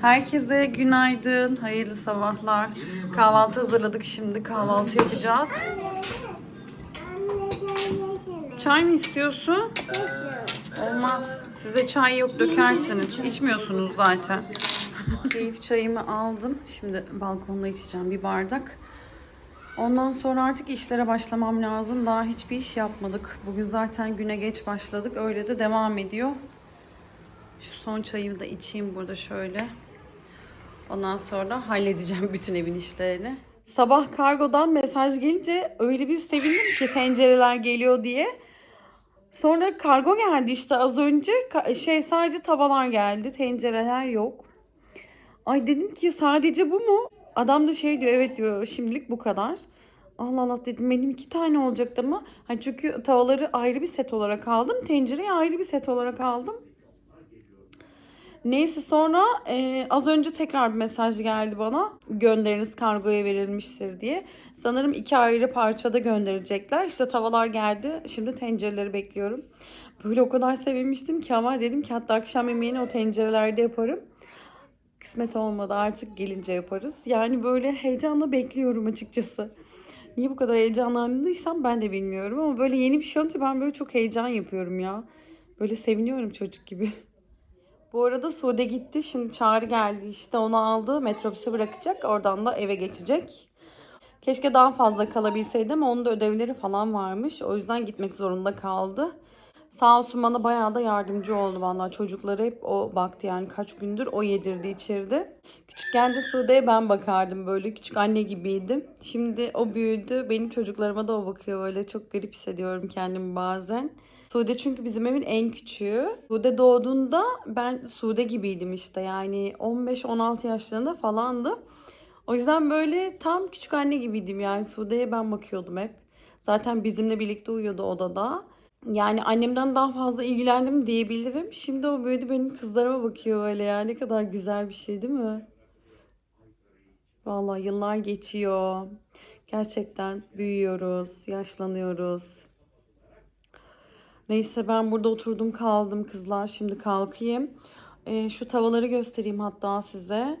Herkese günaydın, hayırlı sabahlar. Kahvaltı hazırladık şimdi, kahvaltı yapacağız. Çay mı istiyorsun? Olmaz. Size çay yok dökersiniz. İçmiyorsunuz zaten. Keyif çayımı aldım. Şimdi balkonda içeceğim bir bardak. Ondan sonra artık işlere başlamam lazım. Daha hiçbir iş yapmadık. Bugün zaten güne geç başladık. Öyle de devam ediyor. Şu son çayımı da içeyim burada şöyle. Ondan sonra halledeceğim bütün evin işlerini. Sabah kargodan mesaj gelince öyle bir sevindim ki tencereler geliyor diye. Sonra kargo geldi işte az önce. Şey sadece tavalar geldi. Tencereler yok. Ay dedim ki sadece bu mu? Adam da şey diyor evet diyor şimdilik bu kadar. Allah Allah dedim benim iki tane olacaktı ama. Hani çünkü tavaları ayrı bir set olarak aldım. Tencereyi ayrı bir set olarak aldım. Neyse sonra e, az önce tekrar bir mesaj geldi bana. Gönderiniz kargoya verilmiştir diye. Sanırım iki ayrı parçada gönderecekler. İşte tavalar geldi. Şimdi tencereleri bekliyorum. Böyle o kadar sevinmiştim ki ama dedim ki hatta akşam yemeğini o tencerelerde yaparım. Kısmet olmadı artık gelince yaparız. Yani böyle heyecanla bekliyorum açıkçası. Niye bu kadar heyecanlandıysam ben de bilmiyorum ama böyle yeni bir şey olunca ben böyle çok heyecan yapıyorum ya. Böyle seviniyorum çocuk gibi. Bu arada Sude gitti. Şimdi Çağrı geldi. İşte onu aldı. Metrobüse bırakacak. Oradan da eve geçecek. Keşke daha fazla kalabilseydi ama onun da ödevleri falan varmış. O yüzden gitmek zorunda kaldı. Sağ olsun bana bayağı da yardımcı oldu vallahi. Çocukları hep o baktı yani kaç gündür o yedirdi içirdi. Küçükken de Sude'ye ben bakardım böyle küçük anne gibiydim. Şimdi o büyüdü. Benim çocuklarıma da o bakıyor böyle. Çok garip hissediyorum kendimi bazen. Sude çünkü bizim evin en küçüğü. Sude doğduğunda ben Sude gibiydim işte yani 15-16 yaşlarında falandım. O yüzden böyle tam küçük anne gibiydim yani Sude'ye ben bakıyordum hep. Zaten bizimle birlikte uyuyordu odada. Yani annemden daha fazla ilgilendim diyebilirim. Şimdi o büyüdü benim kızlarıma bakıyor öyle ya. Ne kadar güzel bir şey değil mi? Vallahi yıllar geçiyor. Gerçekten büyüyoruz, yaşlanıyoruz. Neyse ben burada oturdum kaldım kızlar. Şimdi kalkayım. Ee, şu tavaları göstereyim hatta size.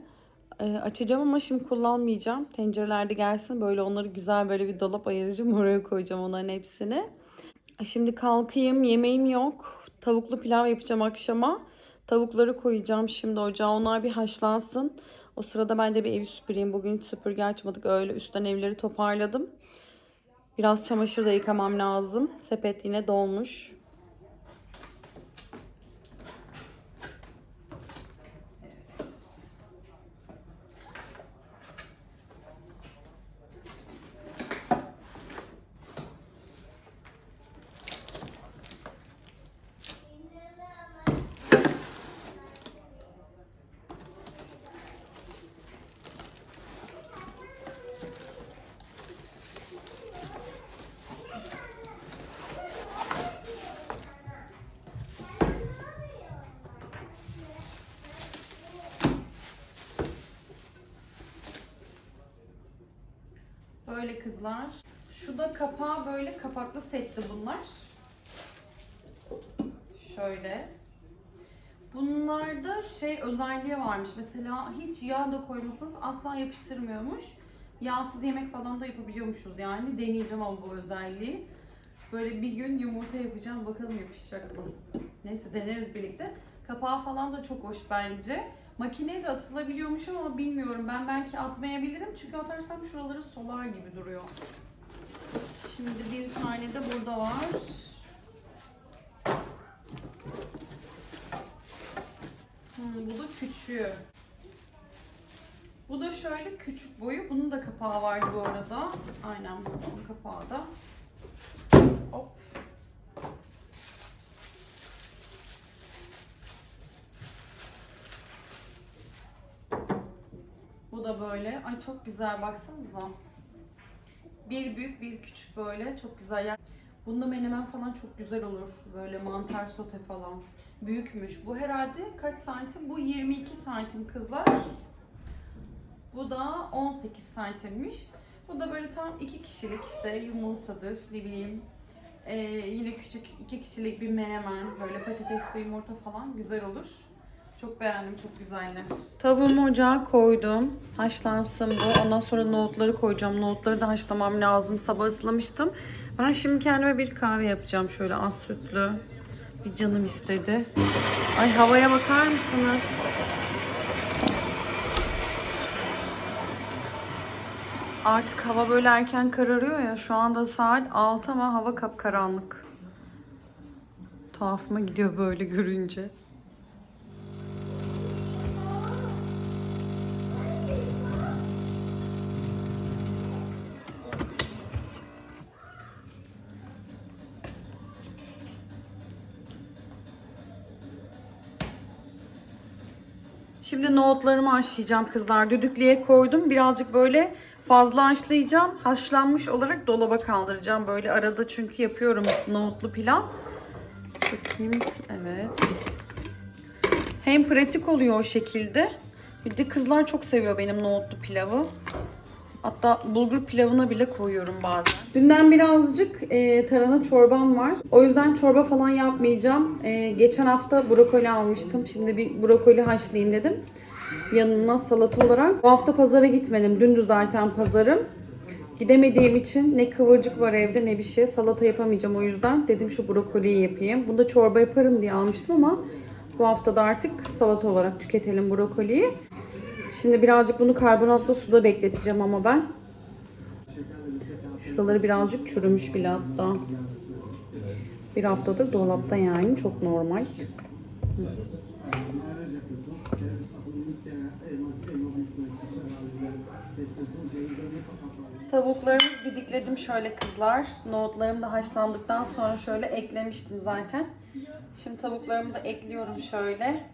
Ee, açacağım ama şimdi kullanmayacağım. Tencerelerde gelsin böyle onları güzel böyle bir dolap ayıracağım. Oraya koyacağım onların hepsini. Şimdi kalkayım. Yemeğim yok. Tavuklu pilav yapacağım akşama. Tavukları koyacağım şimdi ocağa. Onlar bir haşlansın. O sırada ben de bir evi süpüreyim. Bugün hiç süpürge açmadık. Öyle üstten evleri toparladım. Biraz çamaşır da yıkamam lazım. Sepet yine dolmuş. Böyle kızlar. Şu da kapağı böyle kapaklı setti bunlar. Şöyle. Bunlarda şey özelliği varmış. Mesela hiç yağ da koymasanız asla yapıştırmıyormuş. Yağsız yemek falan da yapabiliyormuşuz yani. Deneyeceğim ama bu özelliği. Böyle bir gün yumurta yapacağım. Bakalım yapışacak mı? Neyse deneriz birlikte. Kapağı falan da çok hoş bence. Makineye de atılabiliyormuş ama bilmiyorum. Ben belki atmayabilirim. Çünkü atarsam şuraları solar gibi duruyor. Şimdi bir tane de burada var. Hmm, bu da küçüğü. Bu da şöyle küçük boyu. Bunun da kapağı var bu arada. Aynen bunun kapağı da. Böyle. Ay çok güzel baksanıza. Bir büyük bir küçük böyle. Çok güzel. Yani bunda menemen falan çok güzel olur. Böyle mantar sote falan. Büyükmüş. Bu herhalde kaç santim? Bu 22 santim kızlar. Bu da 18 santimmiş. Bu da böyle tam iki kişilik işte yumurtadır ne bileyim. Ee, yine küçük iki kişilik bir menemen böyle patatesli yumurta falan güzel olur. Çok beğendim, çok güzeller. Tavuğumu ocağa koydum. Haşlansın bu. Ondan sonra nohutları koyacağım. Nohutları da haşlamam lazım. Sabah ıslamıştım. Ben şimdi kendime bir kahve yapacağım. Şöyle az sütlü. Bir canım istedi. Ay havaya bakar mısınız? Artık hava böyle erken kararıyor ya. Şu anda saat 6 ama hava kapkaranlık. Tuhafıma gidiyor böyle görünce. Şimdi nohutlarımı haşlayacağım kızlar. Düdüklüye koydum. Birazcık böyle fazla haşlayacağım. Haşlanmış olarak dolaba kaldıracağım. Böyle arada çünkü yapıyorum nohutlu pilav. Bakayım. Evet. Hem pratik oluyor o şekilde. Bir de kızlar çok seviyor benim nohutlu pilavı. Hatta bulgur pilavına bile koyuyorum bazen. Dünden birazcık e, tarhana çorbam var. O yüzden çorba falan yapmayacağım. E, geçen hafta brokoli almıştım. Şimdi bir brokoli haşlayayım dedim. Yanına salata olarak. Bu hafta pazara gitmedim. Dündü zaten pazarım. Gidemediğim için ne kıvırcık var evde ne bir şey. Salata yapamayacağım o yüzden. Dedim şu brokoliyi yapayım. Bunu da çorba yaparım diye almıştım ama bu hafta da artık salata olarak tüketelim brokoliyi. Şimdi birazcık bunu karbonatlı suda bekleteceğim ama ben. Şuraları birazcık çürümüş bile hatta. Bir haftadır dolapta yani çok normal. Tavuklarımı didikledim şöyle kızlar. Nohutlarım da haşlandıktan sonra şöyle eklemiştim zaten. Şimdi tavuklarımı da ekliyorum şöyle.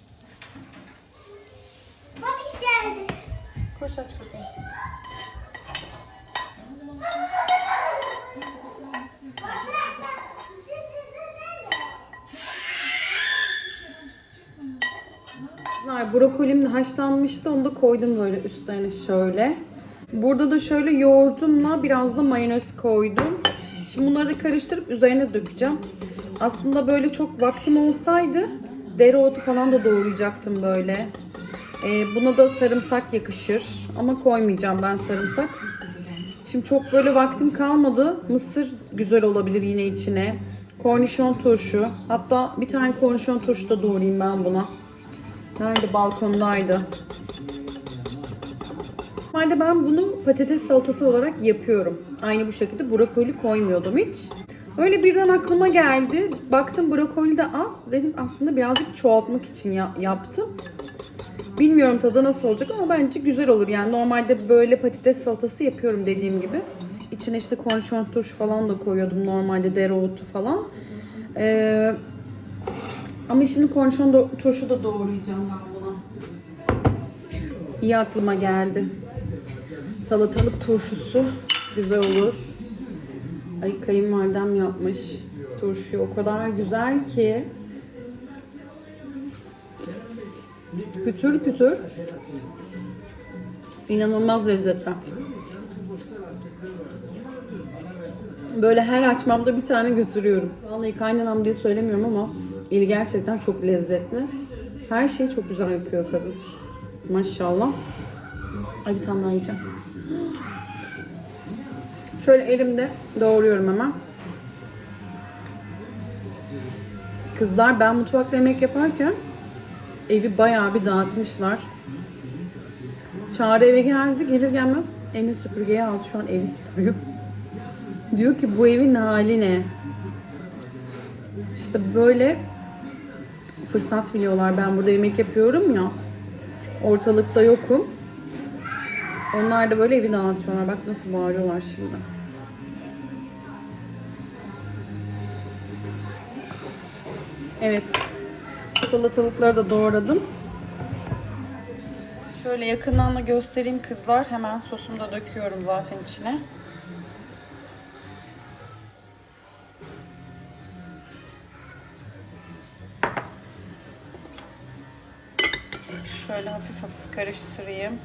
Babiş geldi. Koş aç kapıyı. Brokolim de haşlanmıştı. Onu da koydum böyle üstlerine şöyle. Burada da şöyle yoğurdumla biraz da mayonez koydum. Şimdi bunları da karıştırıp üzerine dökeceğim. Aslında böyle çok vaktim olsaydı dereotu falan da doğrayacaktım böyle. Ee, buna da sarımsak yakışır. Ama koymayacağım ben sarımsak. Şimdi çok böyle vaktim kalmadı. Mısır güzel olabilir yine içine. Kornişon turşu. Hatta bir tane kornişon turşu da doğrayayım ben buna. Nerede? Balkondaydı. Normalde ben bunu patates salatası olarak yapıyorum. Aynı bu şekilde brokoli koymuyordum hiç. Öyle birden aklıma geldi. Baktım brokoli de az. Dedim aslında birazcık çoğaltmak için ya- yaptım. Bilmiyorum tadı nasıl olacak ama bence güzel olur. Yani normalde böyle patates salatası yapıyorum dediğim gibi. İçine işte kornişon turşu falan da koyuyordum normalde dereotu falan. Ee, ama şimdi kornişon do- turşu da doğrayacağım ben buna. İyi aklıma geldi. Salatalık turşusu güzel olur. Ay kayınvalidem yapmış turşuyu o kadar güzel ki. Pütür pütür. İnanılmaz lezzetli. Böyle her açmamda bir tane götürüyorum. Vallahi kaynanam diye söylemiyorum ama eli gerçekten çok lezzetli. Her şeyi çok güzel yapıyor kadın. Maşallah. Ay bir tane daha yiyeceğim. Şöyle elimde doğruyorum hemen. Kızlar ben mutfakta yemek yaparken evi bayağı bir dağıtmışlar. Çağrı eve geldi. Gelir gelmez eline süpürgeyi aldı. Şu an evi süpürüyor. Diyor ki bu evin hali ne? İşte böyle fırsat biliyorlar. Ben burada yemek yapıyorum ya. Ortalıkta yokum. Onlar da böyle evi dağıtıyorlar. Bak nasıl bağırıyorlar şimdi. Evet. salatalıkları da doğradım. Şöyle yakından da göstereyim kızlar. Hemen sosumu da döküyorum zaten içine. Şöyle hafif hafif karıştırayım.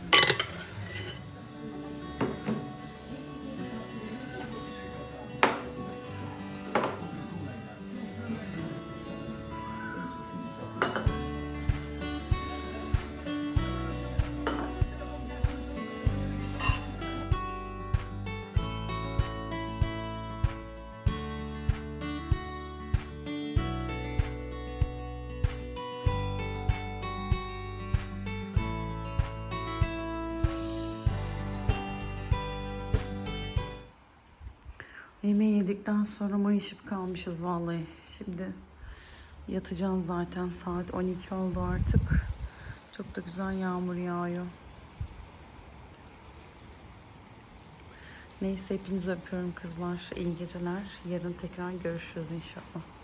Yemeği yedikten sonra mayışıp kalmışız vallahi. Şimdi yatacağız zaten. Saat 12 oldu artık. Çok da güzel yağmur yağıyor. Neyse hepinizi öpüyorum kızlar. İyi geceler. Yarın tekrar görüşürüz inşallah.